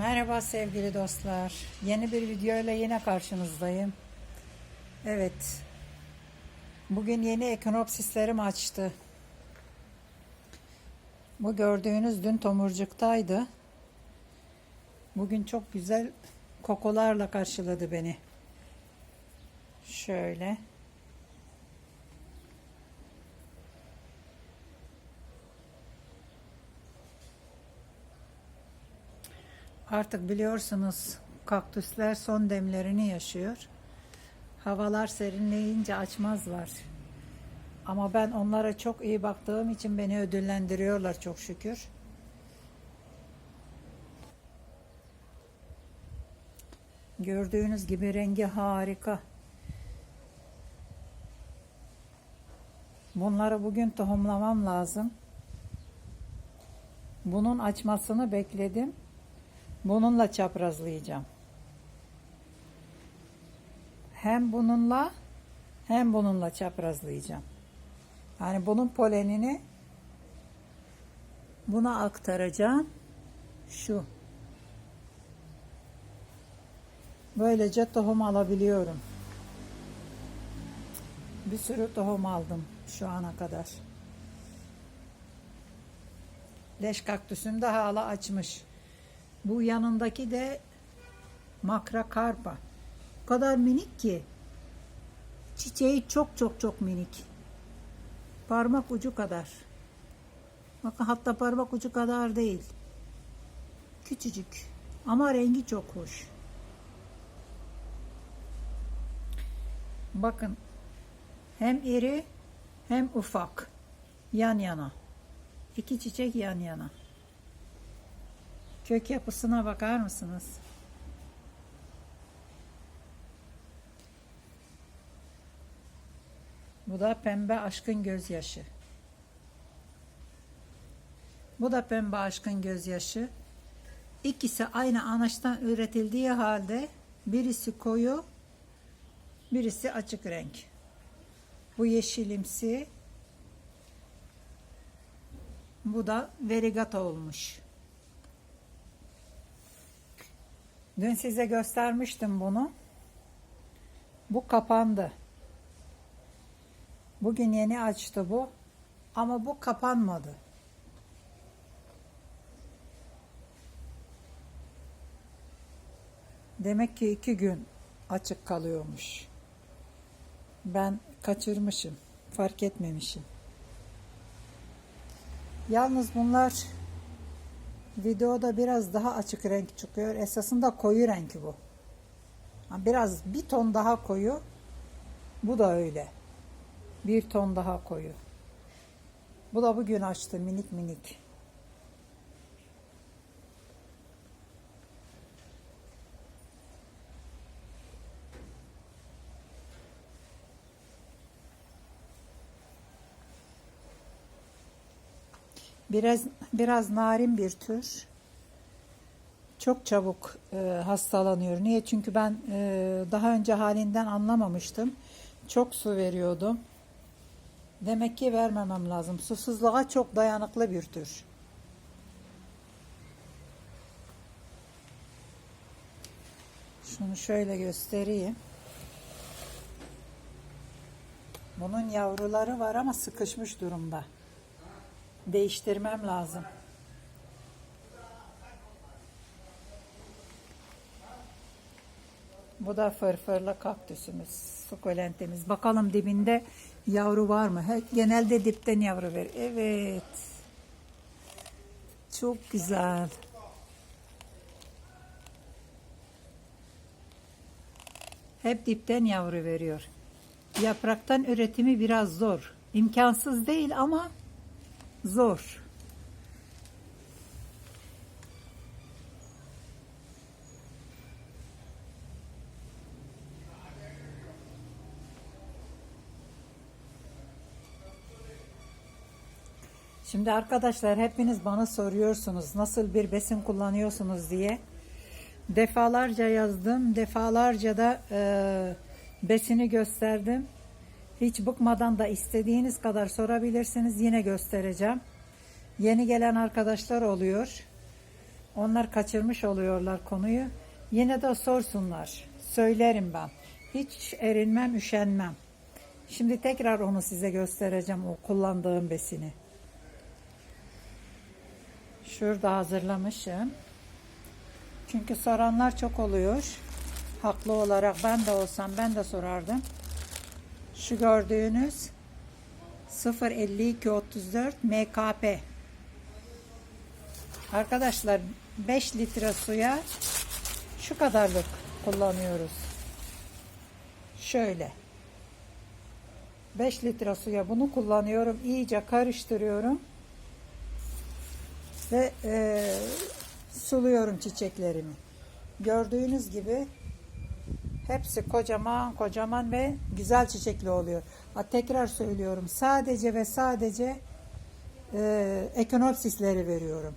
Merhaba sevgili dostlar. Yeni bir video ile yine karşınızdayım. Evet. Bugün yeni ekinopsislerim açtı. Bu gördüğünüz dün tomurcuktaydı. Bugün çok güzel kokularla karşıladı beni. Şöyle. Artık biliyorsunuz kaktüsler son demlerini yaşıyor. Havalar serinleyince açmazlar. Ama ben onlara çok iyi baktığım için beni ödüllendiriyorlar çok şükür. Gördüğünüz gibi rengi harika. Bunları bugün tohumlamam lazım. Bunun açmasını bekledim. Bununla çaprazlayacağım. Hem bununla hem bununla çaprazlayacağım. Yani bunun polenini buna aktaracağım. Şu. Böylece tohum alabiliyorum. Bir sürü tohum aldım şu ana kadar. Leş kaktüsüm de hala açmış. Bu yanındaki de makrakarpa. O kadar minik ki. Çiçeği çok çok çok minik. Parmak ucu kadar. Bakın hatta parmak ucu kadar değil. Küçücük. Ama rengi çok hoş. Bakın. Hem iri hem ufak. Yan yana. İki çiçek yan yana. Kök yapısına bakar mısınız? Bu da pembe aşkın gözyaşı. Bu da pembe aşkın gözyaşı. İkisi aynı anaçtan üretildiği halde birisi koyu, birisi açık renk. Bu yeşilimsi. Bu da verigata olmuş. Dün size göstermiştim bunu. Bu kapandı. Bugün yeni açtı bu. Ama bu kapanmadı. Demek ki iki gün açık kalıyormuş. Ben kaçırmışım. Fark etmemişim. Yalnız bunlar Videoda biraz daha açık renk çıkıyor. Esasında koyu renk bu. Biraz bir ton daha koyu. Bu da öyle. Bir ton daha koyu. Bu da bugün açtı minik minik. Biraz biraz narin bir tür. Çok çabuk e, hastalanıyor. Niye? Çünkü ben e, daha önce halinden anlamamıştım. Çok su veriyordum. Demek ki vermemem lazım. Susuzluğa çok dayanıklı bir tür. Şunu şöyle göstereyim. Bunun yavruları var ama sıkışmış durumda değiştirmem lazım. Bu da fırfırlı kaktüsümüz, sukulentimiz. Bakalım dibinde yavru var mı? He, genelde dipten yavru ver. Evet. Çok güzel. Hep dipten yavru veriyor. Yapraktan üretimi biraz zor. İmkansız değil ama zor. Şimdi arkadaşlar hepiniz bana soruyorsunuz nasıl bir besin kullanıyorsunuz diye. Defalarca yazdım, defalarca da e, besini gösterdim. Hiç bıkmadan da istediğiniz kadar sorabilirsiniz. Yine göstereceğim. Yeni gelen arkadaşlar oluyor. Onlar kaçırmış oluyorlar konuyu. Yine de sorsunlar. Söylerim ben. Hiç erinmem, üşenmem. Şimdi tekrar onu size göstereceğim o kullandığım besini. Şurada hazırlamışım. Çünkü soranlar çok oluyor. Haklı olarak ben de olsam ben de sorardım. Şu gördüğünüz 05234 MKP. Arkadaşlar 5 litre suya şu kadarlık kullanıyoruz. Şöyle. 5 litre suya bunu kullanıyorum. İyice karıştırıyorum. Ve e, suluyorum çiçeklerimi. Gördüğünüz gibi hepsi kocaman kocaman ve güzel çiçekli oluyor. Ha, tekrar söylüyorum. Sadece ve sadece e, ekinopsisleri veriyorum.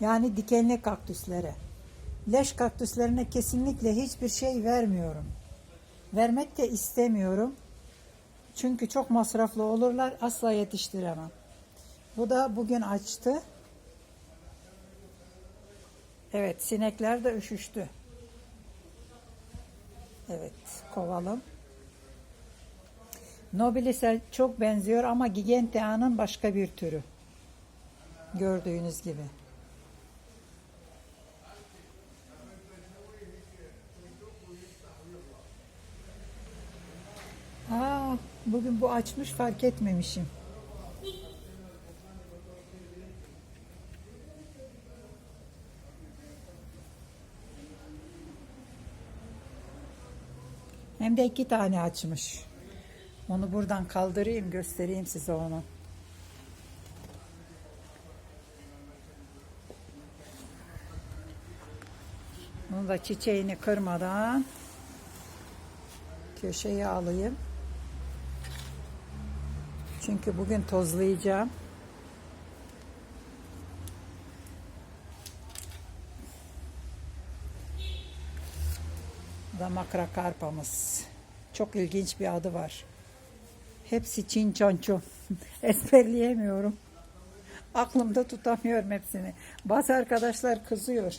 Yani dikenli kaktüslere. Leş kaktüslerine kesinlikle hiçbir şey vermiyorum. Vermek de istemiyorum. Çünkü çok masraflı olurlar. Asla yetiştiremem. Bu da bugün açtı. Evet sinekler de üşüştü. Evet kovalım. Nobilis'e çok benziyor ama Gigantea'nın başka bir türü. Gördüğünüz gibi. Aa, bugün bu açmış fark etmemişim. De iki tane açmış. Onu buradan kaldırayım göstereyim size onu. Bunu da çiçeğini kırmadan köşeye alayım. Çünkü bugün tozlayacağım. Da makrakarpamız. Çok ilginç bir adı var. Hepsi Çin çonço. Ezberleyemiyorum. Aklımda tutamıyorum hepsini. Bazı arkadaşlar kızıyor.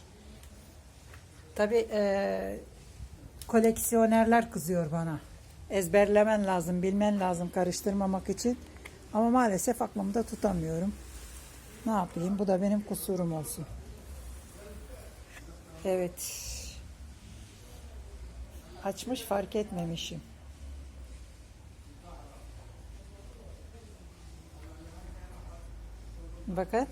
Tabii e, koleksiyonerler kızıyor bana. Ezberlemen lazım, bilmen lazım karıştırmamak için. Ama maalesef aklımda tutamıyorum. Ne yapayım? Bu da benim kusurum olsun. Evet. Açmış fark etmemişim. Bakın.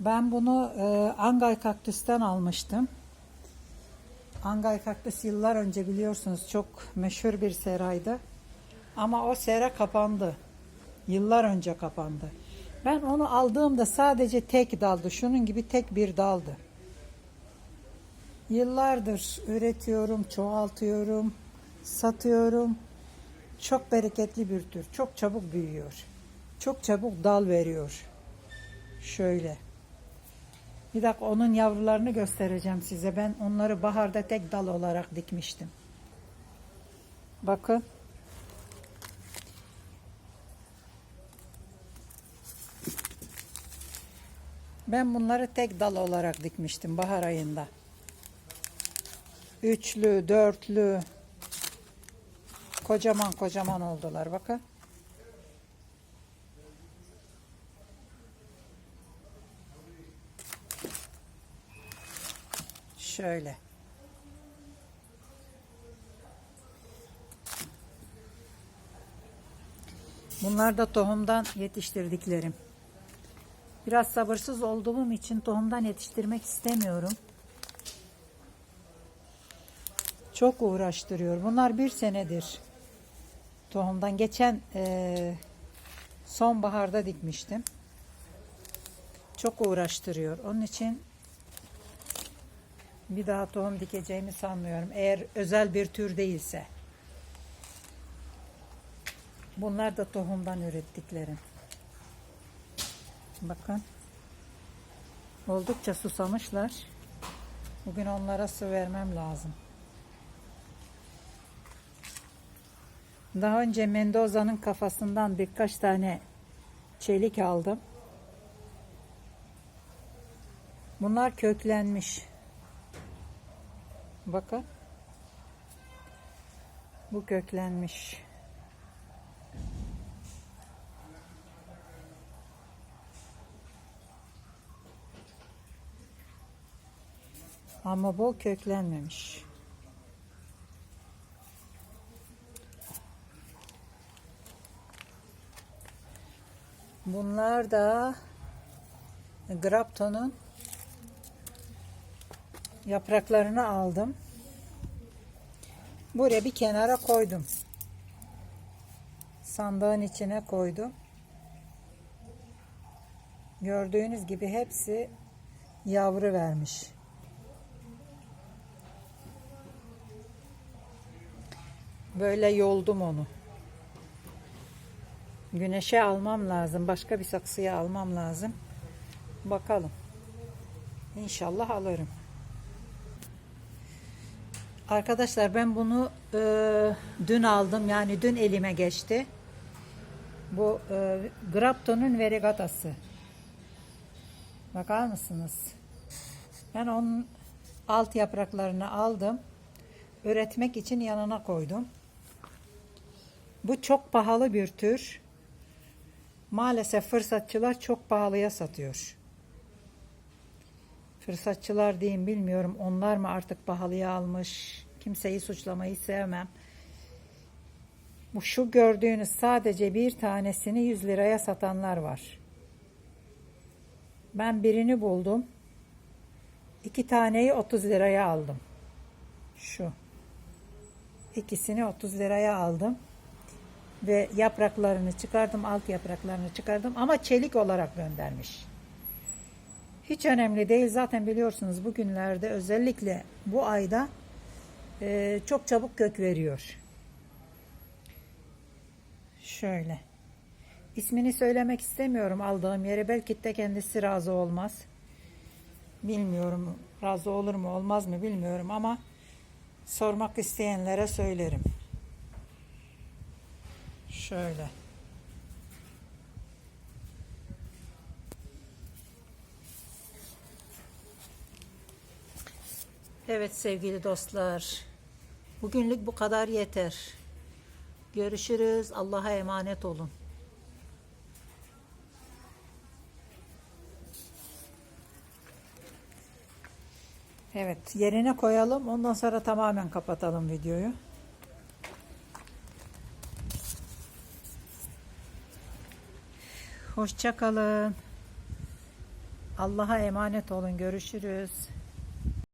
Ben bunu e, Angay kaktüsten almıştım. Angay kaktüs yıllar önce biliyorsunuz çok meşhur bir seraydı. Ama o sera kapandı. Yıllar önce kapandı. Ben onu aldığımda sadece tek daldı. Şunun gibi tek bir daldı. Yıllardır üretiyorum, çoğaltıyorum, satıyorum. Çok bereketli bir tür. Çok çabuk büyüyor. Çok çabuk dal veriyor. Şöyle. Bir dakika onun yavrularını göstereceğim size. Ben onları baharda tek dal olarak dikmiştim. Bakın. Ben bunları tek dal olarak dikmiştim bahar ayında. Üçlü, dörtlü. Kocaman kocaman oldular bakın. Şöyle. Bunlar da tohumdan yetiştirdiklerim. Biraz sabırsız olduğum için tohumdan yetiştirmek istemiyorum. Çok uğraştırıyor. Bunlar bir senedir. Tohumdan geçen e, sonbaharda dikmiştim. Çok uğraştırıyor. Onun için bir daha tohum dikeceğimi sanmıyorum. Eğer özel bir tür değilse. Bunlar da tohumdan ürettiklerim. Bakın. Oldukça susamışlar. Bugün onlara su vermem lazım. Daha önce Mendoza'nın kafasından birkaç tane çelik aldım. Bunlar köklenmiş. Bakın. Bu köklenmiş. Ama bu köklenmemiş. Bunlar da Grapton'un yapraklarını aldım. Buraya bir kenara koydum. Sandığın içine koydum. Gördüğünüz gibi hepsi yavru vermiş. Böyle yoldum onu. Güneşe almam lazım. Başka bir saksıya almam lazım. Bakalım. İnşallah alırım. Arkadaşlar ben bunu e, dün aldım. Yani dün elime geçti. Bu e, Grapton'un verigatası. Bakar mısınız? Ben onun alt yapraklarını aldım. Üretmek için yanına koydum. Bu çok pahalı bir tür. Maalesef fırsatçılar çok pahalıya satıyor. Fırsatçılar diyeyim bilmiyorum. Onlar mı artık pahalıya almış? Kimseyi suçlamayı sevmem. Bu şu gördüğünüz sadece bir tanesini 100 liraya satanlar var. Ben birini buldum. İki taneyi 30 liraya aldım. Şu. İkisini 30 liraya aldım. Ve yapraklarını çıkardım, alt yapraklarını çıkardım ama çelik olarak göndermiş. Hiç önemli değil. Zaten biliyorsunuz bugünlerde özellikle bu ayda e, çok çabuk kök veriyor. Şöyle. İsmini söylemek istemiyorum aldığım yere. Belki de kendisi razı olmaz. Bilmiyorum razı olur mu olmaz mı bilmiyorum ama sormak isteyenlere söylerim. Şöyle. Evet sevgili dostlar. Bugünlük bu kadar yeter. Görüşürüz. Allah'a emanet olun. Evet, yerine koyalım. Ondan sonra tamamen kapatalım videoyu. Hoşça kalın. Allah'a emanet olun. Görüşürüz.